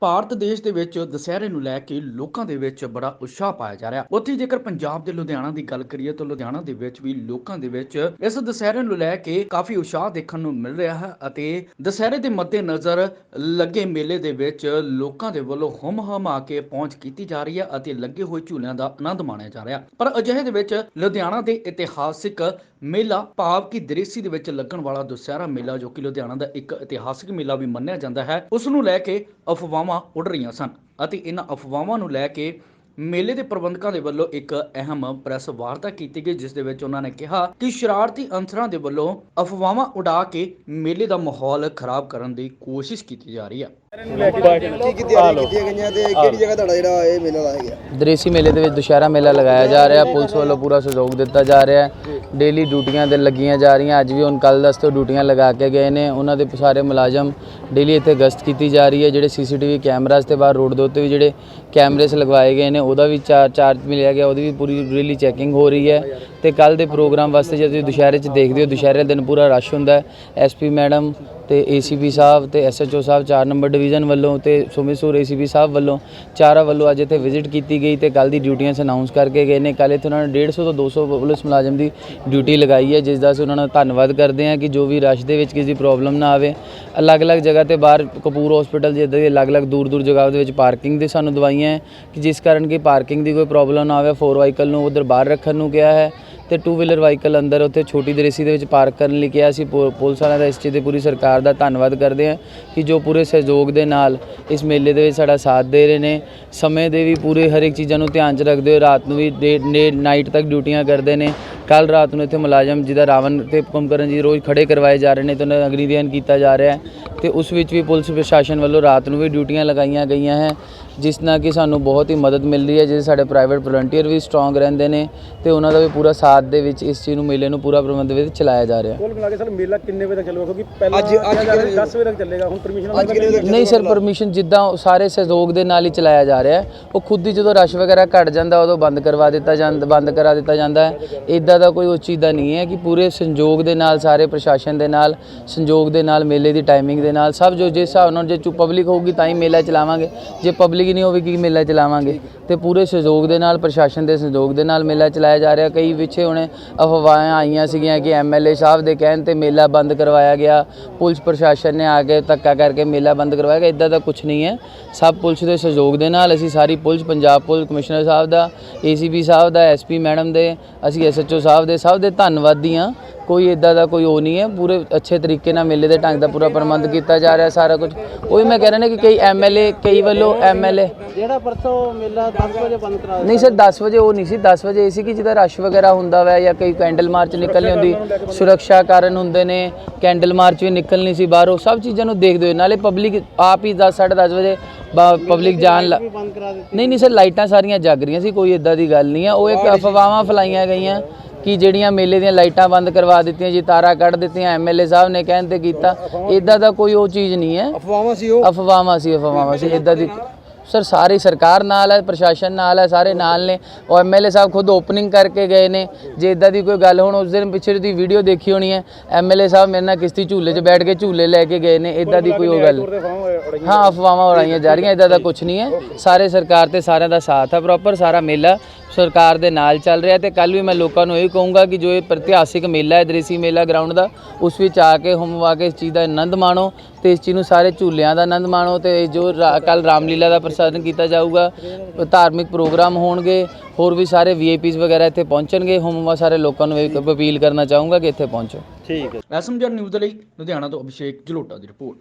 ਭਾਰਤ ਦੇਸ਼ ਦੇ ਵਿੱਚ ਦੁਸਹਿਰੇ ਨੂੰ ਲੈ ਕੇ ਲੋਕਾਂ ਦੇ ਵਿੱਚ ਬੜਾ ਉਤਸ਼ਾਹ ਪਾਇਆ ਜਾ ਰਿਹਾ। ਉੱਥੇ ਜੇਕਰ ਪੰਜਾਬ ਦੇ ਲੁਧਿਆਣਾ ਦੀ ਗੱਲ ਕਰੀਏ ਤਾਂ ਲੁਧਿਆਣਾ ਦੇ ਵਿੱਚ ਵੀ ਲੋਕਾਂ ਦੇ ਵਿੱਚ ਇਸ ਦੁਸਹਿਰੇ ਨੂੰ ਲੈ ਕੇ ਕਾਫੀ ਉਤਸ਼ਾਹ ਦੇਖਣ ਨੂੰ ਮਿਲ ਰਿਹਾ ਹੈ ਅਤੇ ਦੁਸਹਿਰੇ ਦੇ ਮੱਦੇਨਜ਼ਰ ਲੱਗੇ ਮੇਲੇ ਦੇ ਵਿੱਚ ਲੋਕਾਂ ਦੇ ਵੱਲੋਂ ਹਮ ਆ ਕੇ ਪਹੁੰਚ ਕੀਤੀ ਜਾ ਰਹੀ ਹੈ ਅਤੇ ਲੱਗੇ ਹੋਏ ਝੂਲਿਆਂ ਦਾ ਆਨੰਦ ਮਾਣਿਆ ਜਾ ਰਿਹਾ। ਪਰ ਅਜਿਹੇ ਦੇ ਵਿੱਚ ਲੁਧਿਆਣਾ ਦੇ ਇਤਿਹਾਸਿਕ ਮੇਲਾ ਭਾਵ ਕਿ ਦ੍ਰੇਸੀ ਦੇ ਵਿੱਚ ਲੱਗਣ ਵਾਲਾ ਦੁਸਹਿਰਾ ਮੇਲਾ, ਜੋ ਕਿ ਲੁਧਿਆਣਾ ਦਾ ਇੱਕ ਇਤਿਹਾਸਿਕ ਮੇਲਾ ਵੀ ਮੰਨਿਆ ਜਾਂਦਾ ਹੈ, ਉਸ ਨੂੰ ਲੈ ਕੇ ਅਫਵਾਹਾਂ ਉੱਡ ਰਹੀਆਂ ਸਨ ਅਤੇ ਇਹਨਾਂ ਅਫਵਾਹਾਂ ਨੂੰ ਲੈ ਕੇ ਮੇਲੇ ਦੇ ਪ੍ਰਬੰਧਕਾਂ ਦੇ ਵੱਲੋਂ ਇੱਕ ਅਹਿਮ ਪ੍ਰੈਸ ਵਾਰਤਾ ਕੀਤੀ ਗਈ, ਜਿਸ ਦੇ ਵਿੱਚ ਉਹਨਾਂ ਨੇ ਕਿਹਾ ਕਿ ਸ਼ਰਾਰਤੀ ਅੰਸਰਾਂ ਦੇ ਵੱਲੋਂ ਅਫਵਾਹਾਂ ਉਡਾ ਕੇ ਮੇਲੇ ਦਾ ਮਾਹੌਲ ਖਰਾਬ ਕਰਨ ਦੀ ਕੋਸ਼ਿਸ਼ ਕੀਤੀ ਜਾ ਰਹੀ ਹੈ। ਕੀ ਕੀ ਤਿਆਰੀਆਂ ਕੀਤੀਆਂ ਗਈਆਂ ਤੇ ਕਿਹੜੀ ਜਗ੍ਹਾ ਤੁਹਾਡਾ ਜਿਹੜਾ ਇਹ ਮੇਲਾ ਲਾਇਆ ਗਿਆ? ਦ੍ਰੇਸੀ ਮੇਲੇ ਦੇ ਵਿੱਚ ਦੁਸ਼ਹਿਰਾ ਮੇਲਾ ਲਗਾਇਆ ਜਾ ਰਿਹਾ, ਪੁਲਿਸ ਵੱਲੋਂ ਪੂਰਾ ਸਹਿਯੋਗ ਦਿੱਤਾ ਜਾ ਰਿਹਾ ਹੈ। ਡੇਲੀ ਡਿਊਟੀਆਂ ਤੇ ਲੱਗੀਆਂ ਜਾ ਰਹੀਆਂ, ਅੱਜ ਵੀ ਹੁਣ ਕੱਲ ਦਸ ਤੋਂ ਡਿਊਟੀਆਂ ਲਗਾ ਕੇ ਗਏ ਨੇ, ਉਹਨਾਂ ਦੇ ਸਾਰੇ ਮੁਲਾਜ਼ਮ ਡੇਲੀ ਇੱਥੇ ਗਸ਼ਤ ਕੀਤੀ ਜਾ ਰਹੀ ਹੈ, ਜਿਹੜੇ ਸੀਸੀਟੀਵੀ ਕੈਮਰਾਸ ਤੇ ਬਾਹਰ ਰੋਡ ਦੇ ਉੱਤੇ ਵੀ ਜਿਹੜੇ ਕੈਮਰੇਸ ਲਗਵਾਏ ਗਏ ਨੇ, ਉਹਦਾ ਵੀ ਚਾਰ ਚਾਰਜ ਮਿਲਿਆ ਗਿਆ, ਉਹਦੀ ਵੀ ਪੂਰੀ ਡੇਲੀ ਚੈਕਿੰਗ ਹੋ ਰਹੀ ਹੈ। ਤੇ ਕੱਲ ਦੇ ਪ੍ਰੋਗਰਾਮ ਵਾਸਤੇ ਜੇ ਤੁਸੀਂ ਦੁਸ਼ਹਿਰੇ 'ਚ ਦੇਖਦੇ ਹੋ, ਦੁਸ਼ਹਿਰੇ ਦਿਨ ਪੂਰਾ ਰਸ਼ ਹੁੰਦਾ ਹੈ। ਐਸਪੀ ਮੈਡਮ ਤੇ ਏਸੀਪੀ ਸਾਹਿਬ ਤੇ ਐਸਐਚਓ ਸਾਹਿਬ 4 ਨੰਬਰ ਡਿਵੀਜ਼ਨ ਵੱਲੋਂ ਤੇ ਸੁਮੇਸੂਰ ਏਸੀਪੀ ਸਾਹਿਬ ਵੱਲੋਂ ਚਾਰਾਂ ਵੱਲੋਂ ਅੱਜ ਇੱਥੇ ਵਿਜ਼ਿਟ ਕੀਤੀ ਗਈ ਤੇ ਕੱਲ ਦੀ ਡਿਊਟੀਆਂ ਅਨਾਉਂਸ ਕਰਕੇ ਗਏ ਨੇ। ਕੱਲ ਇੱਥੇ ਉਹਨਾਂ ਨੇ 150 ਤੋਂ 200 ਪੁਲਿਸ ਮੁਲਾਜ਼ਮ ਦੀ ਡਿਊਟੀ ਲਗਾਈ ਹੈ, ਜਿਸ ਦਾ ਅਸੀਂ ਉਹਨਾਂ ਦਾ ਧੰਨਵਾਦ ਕਰਦੇ ਹਾਂ ਕਿ ਜੋ ਵੀ ਰਸ਼ ਦੇ ਵਿੱਚ ਕਿਸੇ ਦੀ ਪ੍ਰੋਬਲਮ ਨਾ ਆਵੇ। ਅਲੱਗ-ਅਲੱਗ ਜਗ੍ਹਾ ਤੇ ਬਾਹਰ ਕਪੂਰ ਹਸਪੀਟਲ ਜਿੱਦਾਂ ਦੀ ਅਲੱਗ-ਅਲੱਗ ਦੂਰ-ਦੂਰ ਜਗ੍ਹਾ ਦੇ ਵਿੱਚ ਪਾਰਕਿੰਗ ਦੇ ਸਾਨੂੰ ਦਵਾਈਆਂ ਹੈ ਕਿ ਜਿਸ ਕਾਰਨ ਕਿ ਪਾਰਕਿੰਗ ਦੀ ਕੋਈ ਪ੍ਰੋਬਲਮ ਨਾ ਆਵੇ। ਫੋਰ ਵਾਹੀਕਲ ਨੂੰ ਉਧਰ ਬਾਹਰ ਰੱਖਣ ਨੂੰ ਕਿਹਾ ਹੈ। ਤੇ ਟੂ ਵੀਲਰ ਵਾਹੀਕਲ ਅੰਦਰ ਉੱਥੇ ਛੋਟੀ ਦਰੇਸੀ ਦੇ ਵਿੱਚ ਪਾਰਕ ਕਰਨ ਲਈ ਕਿਹਾ ਸੀ। ਪੁ- ਪੁਲਿਸ ਵਾਲਿਆਂ ਦਾ ਇਸ ਚੀਜ਼ ਤੇ ਪੂਰੀ ਸਰਕਾਰ ਦਾ ਧੰਨਵਾਦ ਕਰਦੇ ਹਾਂ ਕਿ ਜੋ ਪੂਰੇ ਸਹਿਯੋਗ ਦੇ ਨਾਲ ਇਸ ਮੇਲੇ ਦੇ ਵਿੱਚ ਸਾਡਾ ਸਾਥ ਦੇ ਰਹੇ ਨੇ। ਸਮੇਂ ਦੇ ਵੀ ਪੂਰੇ ਹਰ ਇੱਕ ਚੀਜ਼ਾਂ ਨੂੰ ਧਿਆਨ 'ਚ ਰੱਖਦੇ ਹੋਏ ਰਾਤ ਨੂੰ ਵੀ ਡੇ ਨਾਈਟ ਤੱਕ ਡਿਊਟੀਆਂ ਕਰਦੇ ਨੇ। ਕੱਲ ਰਾਤ ਨੂੰ ਇੱਥੇ ਮੁਲਾਜ਼ਮ ਜਿਹਦਾ ਰਾਵਣ ਤੇ ਕੁੰਭਕਰਨ ਜੀ ਰੋਜ਼ ਖੜੇ ਕਰਵਾਏ ਜਾ ਰਹੇ ਨੇ ਤੇ ਉਹਨਾਂ ਦਾ ਅਗਨੀਦਿਆਨ ਕੀਤਾ ਜਾ ਰਿਹਾ ਹੈ। ਤੇ ਉਸ ਵਿੱਚ ਵੀ ਪੁਲਿਸ ਪ੍ਰਸ਼ਾਸਨ ਵੱਲੋਂ ਰਾਤ ਨੂੰ ਵੀ ਡਿਊਟੀਆਂ ਲਗਾਈਆਂ ਗਈਆਂ ਹੈ ਜਿਸ ਨਾਲ ਕਿ ਸਾਨੂੰ ਬਹੁਤ ਹੀ ਮਦਦ ਮਿਲ ਰਹੀ ਹੈ ਜਿਸ ਸਾਡੇ ਪ੍ਰਾਈਵੇਟ ਵਲੰਟੀਅਰ ਵੀ ਸਟਰੋਂਗ ਰਹਿੰਦੇ ਨੇ ਤੇ ਉਹਨਾਂ ਦਾ ਵੀ ਪੂਰਾ ਸਾਥ ਦੇ ਵਿੱਚ ਇਸ ਚੀਜ਼ ਨੂੰ ਮੇਲੇ ਨੂੰ ਪੂਰਾ ਪ੍ਰਬੰਧ ਵਿੱਚ ਚਲਾਇਆ ਜਾ ਰਿਹਾ ਹੈ। ਕੁੱਲ ਮਿਲਾ ਕੇ ਸਰ ਮੇਲਾ ਕਿੰਨੇ ਵਜੇ ਤੱਕ ਚੱਲੂਗਾ? ਕਿਉਂਕਿ ਪਹਿਲਾਂ ਅੱਜ- ਅੱਜ ਕਿੰਨੇ- 10 ਵਜੇ ਤੱਕ ਚੱਲੇਗਾ ਹੁਣ ਪਰਮਿਸ਼ਨ ਨਹੀਂ ਸਰ ਪਰਮਿਸ਼ਨ ਜਿੱਦਾਂ ਉਹ ਸਾਰੇ ਸਹਿਯੋਗ ਦੇ ਨਾਲ ਹੀ ਚਲਾਇਆ ਜਾ ਰਿਹਾ ਹੈ। ਉਹ ਖੁਦ ਹੀ ਜਦੋਂ ਰਸ਼ ਵਗੈਰਾ ਘਟ ਜਾਂਦਾ ਉਦੋਂ ਬੰਦ ਕਰਵਾ ਦਿੱਤਾ ਜਾਂਦਾ ਬੰਦ ਕਰਾ ਦਿੱਤਾ ਜਾਂਦਾ ਹੈ। ਇਦਾਂ ਦਾ ਕੋਈ ਉਸ ਚੀਜ਼ ਦਾ ਨਹੀਂ ਹੈ ਕਿ ਪੂਰੇ ਸੰਯੋਗ ਦੇ ਨਾਲ, ਸਾਰੇ ਪ੍ਰਸ਼ਾਸਨ ਦੇ ਨਾਲ ਸੰਯੋਗ ਦੇ ਨਾਲ, ਮੇਲੇ ਦੀ ਟਾਈਮਿੰਗ ਦੇ ਨਾਲ, ਸਭ ਜੋ ਜਿਸ ਹਿਸਾਬ ਨਾਲ ਜੇ ਚੁ ਪਬਲਿਕ ਹੋਊਗੀ ਤਾਂ ਹੀ ਮੇਲਾ ਚਲਾਵਾਂਗੇ। ਜੇ ਪਬਲਿਕ ਨਹੀਂ ਹੋਵੇਗੀ, ਮੇਲਾ ਚਲਾਵਾਂਗੇ। ਤੇ ਪੂਰੇ ਸਹਿਯੋਗ ਦੇ ਨਾਲ, ਪ੍ਰਸ਼ਾਸਨ ਦੇ ਸਹਿਯੋਗ ਦੇ ਨਾਲ ਮੇਲਾ ਚਲਾਇਆ ਜਾ ਰਿਹਾ। ਕਈ ਪਿੱਛੇ ਹੁਣੇ ਅਫਵਾਹਾਂ ਆਈਆਂ ਸੀਗੀਆਂ ਕਿ ਐਮਐਲਏ ਸਾਹਿਬ ਦੇ ਕਹਿਣ ਤੇ ਮੇਲਾ ਬੰਦ ਕਰਵਾਇਆ ਗਿਆ। ਪੁਲਿਸ ਪ੍ਰਸ਼ਾਸਨ ਨੇ ਆ ਕੇ ਧੱਕਾ ਕਰਕੇ ਮੇਲਾ ਬੰਦ ਕਰਵਾਇਆ ਗਿਆ। ਇਦਾਂ ਦਾ ਕੁਝ ਨਹੀਂ ਹੈ। ਸਭ ਪੁਲਿਸ ਦੇ ਸਹਿਯੋਗ ਦੇ ਨਾਲ, ਅਸੀਂ ਸਾਰੀ ਪੁਲਿਸ, ਪੰਜਾਬ ਪੁਲਿਸ ਕਮਿਸ਼ਨਰ ਸਾਹਿਬ ਦਾ ਏਸੀਪੀ ਸਾਹਿਬ ਦਾ ਐਸਪੀ ਮੈਡਮ ਦੇ, ਅਸੀਂ ਐਸਐਚਓ ਸਾਹਿਬ ਦੇ ਸਭ ਦੇ ਧੰਨਵਾਦੀ ਹਾਂ ਕੋਈ ਇਦਾਂ ਦਾ ਕੋਈ ਉਹ ਨਹੀਂ ਹੈ। ਪੂਰੇ ਅੱਛੇ ਤਰੀਕੇ ਨਾਲ ਮੇਲੇ ਦੇ ਢੰਗ ਦਾ ਪੂਰਾ ਪ੍ਰਬੰਧ ਕੀਤਾ ਜਾ ਰਿਹਾ ਸਾਰਾ ਕੁਝ। ਉਹੀ ਮੈਂ ਕਹਿ ਰਿਹਾ ਨਾ ਕਿ ਕਈ ਐਮਐਲਏ ਕਈ ਵੱਲੋਂ ਐਮਐਲਏ ਜਿਹੜਾ ਪਰਸੋਂ ਮੇਲਾ 10 ਵਜੇ ਬੰਦ ਕਰਾ ਨਹੀਂ ਸਰ 10 ਵਜੇ ਉਹ ਨਹੀਂ ਸੀ। 10 ਵਜੇ ਇਹ ਸੀ ਕਿ ਜਿਹਦਾ ਰਸ਼ ਵਗੈਰਾ ਹੁੰਦਾ ਵਾ ਜਾਂ ਕਈ ਕੈਂਡਲ ਮਾਰਚ ਨਿਕਲਣੀ ਹੁੰਦੀ ਸੁਰੱਖਿਆ ਕਾਰਨ ਹੁੰਦੇ ਨੇ ਕੈਂਡਲ ਮਾਰਚ ਵੀ ਨਿਕਲਣੀ ਸੀ ਬਾਹਰੋਂ। ਸਭ ਚੀਜ਼ਾਂ ਨੂੰ ਦੇਖਦੇ ਹੋਏ ਨਾਲੇ ਪਬਲਿਕ ਆਪ ਹੀ 10 10:30 ਵਜੇ ਪਬਲਿਕ ਜਾਣ ਨਹੀਂ ਨਹੀਂ ਸਰ ਲਾਈਟਾਂ ਸਾਰੀਆਂ ਜਗ ਰਹੀਆਂ ਸੀ ਕੋਈ ਇਦਾਂ ਦੀ ਗੱਲ ਨਹੀਂ ਆ। ਉਹ ਇੱਕ ਅਫਵਾਹਾਂ ਫਲਾਈਆਂ ਗਈਆਂ। ਕਿ ਜਿਹੜੀਆਂ ਮੇਲੇ ਦੀਆਂ ਲਾਈਟਾਂ ਬੰਦ ਕਰਵਾ ਦਿੱਤੀਆਂ ਜੀ ਤਾਰਾ ਕੱਢ ਦਿੱਤੀਆਂ ਐਮਐਲਏ ਸਾਹਿਬ ਨੇ ਕਹਿਣ ਤੇ ਕੀਤਾ। ਇਦਾਂ ਦਾ ਕੋਈ ਉਹ ਚੀਜ਼ ਨਹੀਂ ਹੈ। ਅਫਵਾਹਾਂ ਸੀ ਉਹ? ਅਫਵਾਹਾਂ ਸੀ ਅਫਵਾਹਾਂ ਸੀ ਇਦਾਂ ਦੀ। ਸਰ ਸਾਰੀ ਸਰਕਾਰ ਨਾਲ ਹੈ ਪ੍ਰਸ਼ਾਸਨ ਨਾਲ ਹੈ ਸਾਰੇ ਨਾਲ ਨੇ। ਉਹ ਐਮਐਲਏ ਸਾਹਿਬ ਖੁਦ ਓਪਨਿੰਗ ਕਰਕੇ ਗਏ ਨੇ। ਜੇ ਇਦਾਂ ਦੀ ਕੋਈ ਗੱਲ ਹੁਣ ਉਸ ਦਿਨ ਪਿੱਛੇ ਦੀ ਵੀਡੀਓ ਦੇਖੀ ਹੋਣੀ ਹੈ। ਐਮਐਲਏ ਸਾਹਿਬ ਮੇਰੇ ਨਾਲ ਕਿਸ਼ਤੀ ਝੂਲੇ 'ਚ ਬੈਠ ਕੇ ਝੂਲੇ ਲੈ ਕੇ ਗਏ ਨੇ। ਇਦਾਂ ਦੀ ਕੋਈ ਉਹ ਗੱਲ ਹਾਂ ਅਫਵਾਹਾਂ ਉਡਾਈਆਂ ਜਾ ਰਹੀਆਂ ਇਦਾਂ ਦਾ ਕੁਝ ਨਹੀਂ ਹੈ। ਸਾਰੇ ਸਰਕਾਰ ਤੇ ਸਾਰਿਆਂ ਦਾ ਸਾਥ ਹੈ ਪ੍ਰੋਪਰ ਸਾਰਾ ਮੇਲਾ। ਸਰਕਾਰ ਦੇ ਨਾਲ ਚੱਲ ਰਿਹਾ ਤੇ ਕੱਲ ਵੀ ਮੈਂ ਲੋਕਾਂ ਨੂੰ ਇਹ ਕਹੂੰਗਾ ਕਿ ਜੋ ਇਹ ਇਤਿਹਾਸਿਕ ਮੇਲਾ ਹੈ ਦ੍ਰਿਸ਼ੀ ਮੇਲਾ ਗਰਾਊਂਡ ਦਾ ਉਸ ਵਿੱਚ ਆ ਕੇ ਹੁਮ ਵਾ ਕੇ ਇਸ ਚੀਜ਼ ਦਾ ਆਨੰਦ ਮਾਣੋ ਤੇ ਇਸ ਚੀਜ਼ ਨੂੰ ਸਾਰੇ ਝੂਲਿਆਂ ਦਾ ਆਨੰਦ ਮਾਣੋ ਤੇ ਜੋ ਕੱਲ ਰਾਮਲੀਲਾ ਦਾ ਪ੍ਰਸਾਦਨ ਕੀਤਾ ਜਾਊਗਾ ਧਾਰਮਿਕ ਪ੍ਰੋਗਰਾਮ ਹੋਣਗੇ ਹੋਰ ਵੀ ਸਾਰੇ ਵੀਆਈਪੀਸ ਵਗੈਰਾ ਇੱਥੇ ਪਹੁੰਚਣਗੇ ਹੁਮ ਵਾ ਸਾਰੇ ਲੋਕਾਂ ਨੂੰ ਇਹ ਅਪੀਲ ਕਰਨਾ ਚਾਹੂੰਗਾ ਕਿ ਇੱਥੇ ਪਹੁੰਚੋ। ਠੀਕ ਹੈ। ਐਸਐਮਜੀ ਨਿਊਜ਼ ਦੇ ਲਈ ਲੁਧਿਆਣਾ ਤੋਂ ਅਭਿਸ਼ੇਕ ਜਲੋਟਾ ਦੀ ਰਿਪੋਰਟ।